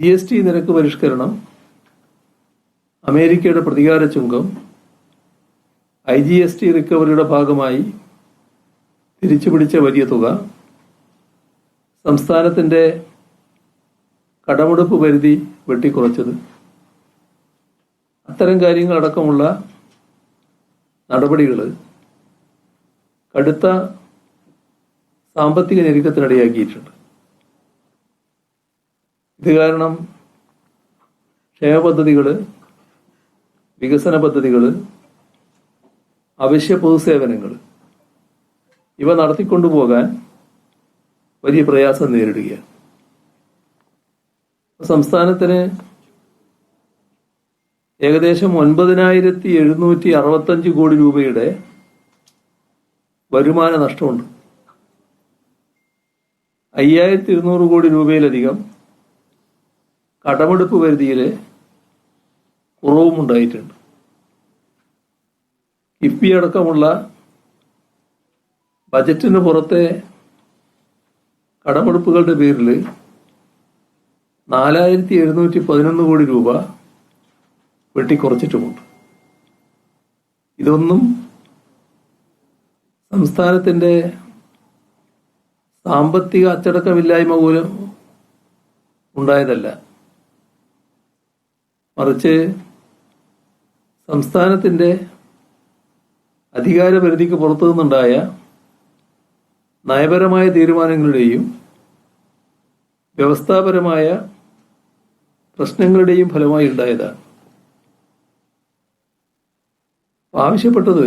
G S T നിരക്ക് പരിഷ്കരണം അമേരിക്കയുടെ പ്രതികാര ചുങ്കം ഐ ജി എസ് ടി റിക്കവറിയുടെ ഭാഗമായി തിരിച്ചുപിടിച്ച വലിയ തുക സംസ്ഥാനത്തിന്റെ കടമെടുപ്പ് പരിധി വെട്ടിക്കുറച്ചത്. അത്തരം കാര്യങ്ങളടക്കമുള്ള നടപടികൾ കടുത്ത സാമ്പത്തിക ഞെരുക്കത്തിനിടയാക്കിയിട്ടുണ്ട്. ഇത് കാരണം ക്ഷേമ പദ്ധതികൾ വികസന പദ്ധതികൾ അവശ്യ പൊതുസേവനങ്ങൾ ഇവ നടത്തിക്കൊണ്ടുപോകാൻ വലിയ പ്രയാസം നേരിടുകയാണ്. സംസ്ഥാനത്തിന് ഏകദേശം ഒൻപതിനായിരത്തി എഴുന്നൂറ്റി അറുപത്തഞ്ച് കോടി രൂപയുടെ വരുമാന നഷ്ടമുണ്ട്. അയ്യായിരത്തി ഇരുന്നൂറ് കോടി രൂപയിലധികം കടമെടുപ്പ് പരിധിയിൽ കുറവും ഉണ്ടായിട്ടുണ്ട് കിഫ്ബി അടക്കമുള്ള ബജറ്റിന് പുറത്തെ കടമെടുപ്പുകളുടെ പേരിൽ നാലായിരത്തി എഴുന്നൂറ്റി പതിനൊന്ന് കോടി രൂപ വെട്ടിക്കുറച്ചിട്ടുമുണ്ട്. ഇതൊന്നും സംസ്ഥാനത്തിന്റെ സാമ്പത്തിക അച്ചടക്കമില്ലായ്മ മൂലം ഉണ്ടായതല്ല. മറിച്ച് സംസ്ഥാനത്തിന്റെ അധികാരപരിധിക്ക് പുറത്തു നിന്നുണ്ടായ നയപരമായ തീരുമാനങ്ങളുടെയും വ്യവസ്ഥാപരമായ പ്രശ്നങ്ങളുടെയും ഫലമായി ഉണ്ടായതാണ്. ആവശ്യപ്പെട്ടത്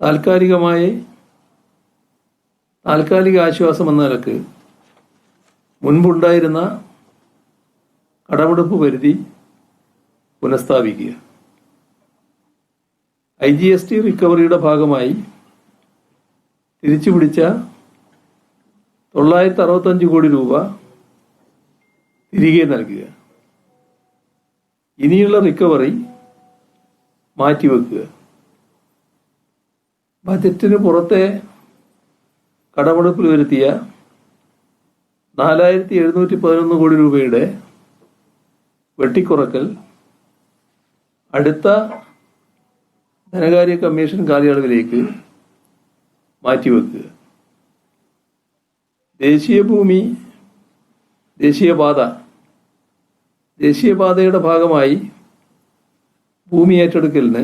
താൽക്കാലികമായി താൽക്കാലിക ആശ്വാസം എന്ന നിലയ്ക്ക് മുൻപുണ്ടായിരുന്ന കടമെടുപ്പ് പരിധി പുനഃസ്ഥാപിക്കുക. ഐ ജി എസ് ടി റിക്കവറിയുടെ ഭാഗമായി തിരിച്ചുപിടിച്ച തൊള്ളായിരത്തി അറുപത്തഞ്ച് കോടി രൂപ തിരികെ നൽകുക. ഇനിയുള്ള റിക്കവറി മാറ്റിവെക്കുക. ബജറ്റിന് പുറത്തെ കടമെടുപ്പിൽ വരുത്തിയ നാലായിരത്തി എഴുന്നൂറ്റി പതിനൊന്ന് കോടി രൂപയുടെ വെട്ടിക്കുറക്കൽ അടുത്ത ധനകാര്യ കമ്മീഷൻ കാലയളവിലേക്ക് മാറ്റിവെക്കുക. ദേശീയ ഭൂമി ദേശീയപാത ദേശീയപാതയുടെ ഭാഗമായി ഭൂമി ഏറ്റെടുക്കലിന്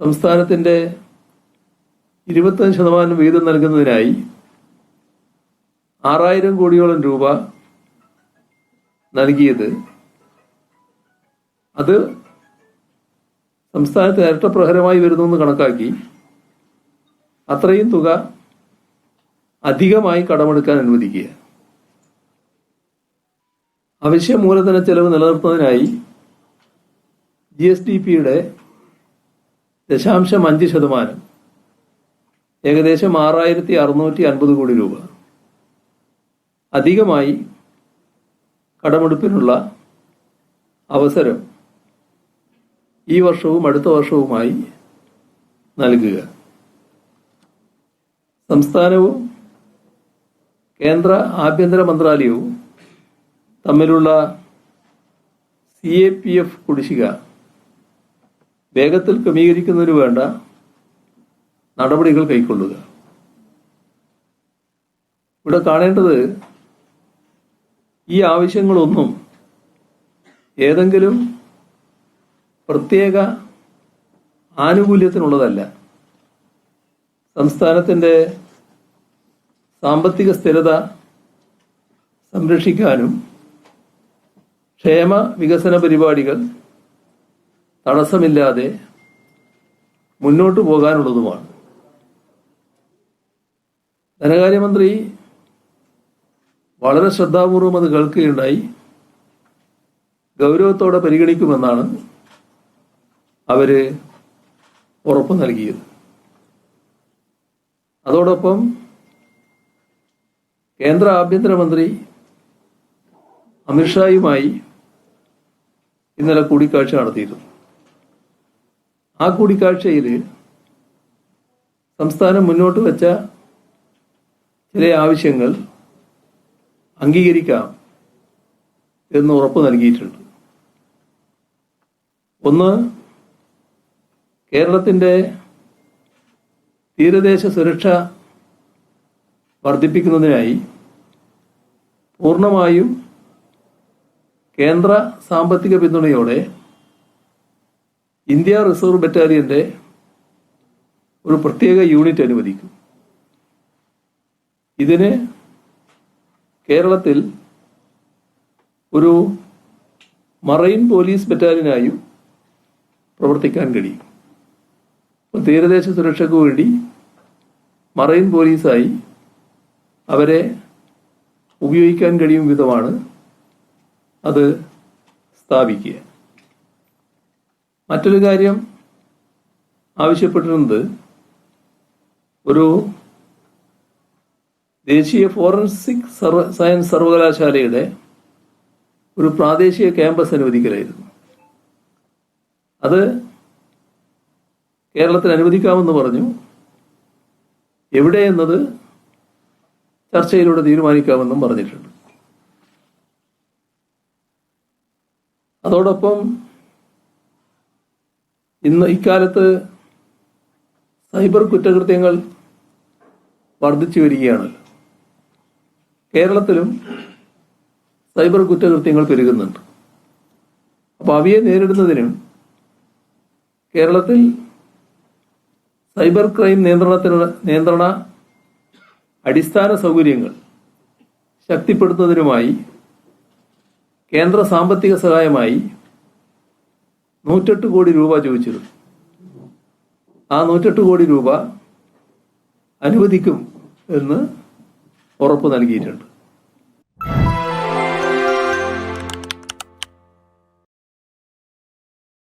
സംസ്ഥാനത്തിന്റെ ഇരുപത്തഞ്ച് ശതമാനം വീതം നൽകുന്നതിനായി ആറായിരം കോടിയോളം രൂപ നൽകിയത്. അത് സംസ്ഥാനത്ത് ഇരട്ടപ്രഹരമായി വരുന്നു എന്ന് കണക്കാക്കി അത്രയും തുക അധികമായി കടമെടുക്കാൻ അനുവദിക്കുക. അവശ്യ മൂലധന ചെലവ് നിലനിർത്തുന്നതിനായി ജി എസ് ഡി പിയുടെ ദശാംശം അഞ്ച് ശതമാനം ഏകദേശം ആറായിരത്തി അറുന്നൂറ്റി അൻപത് കോടി രൂപ. അധികമായി കടമെടുപ്പിനുള്ള അവസരം ഈ വർഷവും അടുത്ത വർഷവുമായി നൽകുക. സംസ്ഥാനവും കേന്ദ്ര ആഭ്യന്തര മന്ത്രാലയവും തമ്മിലുള്ള സി എ പി എഫ് കുടിശ്ശിക വേഗത്തിൽ ക്രമീകരിക്കുന്നതിന് വേണ്ട നടപടികൾ കൈക്കൊള്ളുക. ഇവിടെ കാണേണ്ടത് ഈ ആവശ്യങ്ങളൊന്നും ഏതെങ്കിലും പ്രത്യേക ആനുകൂല്യത്തിനുള്ളതല്ല. സംസ്ഥാനത്തിന്റെ സാമ്പത്തിക സ്ഥിരത സംരക്ഷിക്കാനും ക്ഷേമ വികസന പരിപാടികൾ തടസ്സമില്ലാതെ മുന്നോട്ടു പോകാനുള്ളതുമാണ്. ധനകാര്യമന്ത്രി വളരെ ശ്രദ്ധാപൂർവം അത് കേൾക്കുകയുണ്ടായി. ഗൗരവത്തോടെ പരിഗണിക്കുമെന്നാണ് അവർ ഉറപ്പ് നൽകിയത്. അതോടൊപ്പം കേന്ദ്ര ആഭ്യന്തരമന്ത്രി അമിത്ഷായുമായി ഇന്നലെ കൂടിക്കാഴ്ച നടത്തിയിരുന്നു. ആ കൂടിക്കാഴ്ചയിൽ സംസ്ഥാനം മുന്നോട്ട് വെച്ച ചില ആവശ്യങ്ങൾ അംഗീകരിക്കാം എന്ന് ഉറപ്പ് നൽകിയിട്ടുണ്ട്. ഒന്ന് കേരളത്തിന്റെ തീരദേശ സുരക്ഷ വർദ്ധിപ്പിക്കുന്നതിനായി പൂർണമായും കേന്ദ്ര സാമ്പത്തിക പിന്തുണയോടെ ഇന്ത്യ റിസർവ് ബറ്റാലിയന്റെ ഒരു പ്രത്യേക യൂണിറ്റ് അനുവദിക്കും. ഇതിന് കേരളത്തിൽ ഒരു മറൈൻ പോലീസ് ബറ്റാലിയനായും പ്രവർത്തിക്കാൻ കഴിയും. തീരദേശ സുരക്ഷയ്ക്ക് വേണ്ടി മറൈൻ പോലീസായി അവരെ ഉപയോഗിക്കാൻ കഴിയും വിധമാണ് അത് സ്ഥാപിക്കുക. മറ്റൊരു കാര്യം ആവശ്യപ്പെട്ടിരുന്നത് ഒരു ദേശീയ ഫോറൻസിക് സർവ സയൻസ് സർവകലാശാലയുടെ ഒരു പ്രാദേശിക ക്യാമ്പസ് അനുവദിക്കലായിരുന്നു. അത് കേരളത്തിൽ അനുവദിക്കാമെന്ന് പറഞ്ഞു. എവിടെ എന്നത് ചർച്ചയിലൂടെ തീരുമാനിക്കാമെന്നും പറഞ്ഞിട്ടുണ്ട്. അതോടൊപ്പം ഇന്ന് ഇക്കാലത്ത് സൈബർ കുറ്റകൃത്യങ്ങൾ വർദ്ധിച്ചു വരികയാണ്. കേരളത്തിലും സൈബർ കുറ്റകൃത്യങ്ങൾ പെരുകുന്നുണ്ട്. അപ്പോൾ അവയെ നേരിടുന്നതിനും കേരളത്തിൽ സൈബർ ക്രൈം നിയന്ത്രണത്തിന് നിയന്ത്രണ അടിസ്ഥാന സൗകര്യങ്ങൾ ശക്തിപ്പെടുത്തുന്നതിനുമായി കേന്ദ്ര സാമ്പത്തിക സഹായമായി നൂറ്റെട്ട് കോടി രൂപ ചോദിച്ചിരുന്നു. ആ നൂറ്റെട്ട് കോടി രൂപ അനുവദിക്കും എന്ന് ഉറപ്പ് നൽകിയിട്ടുണ്ട്.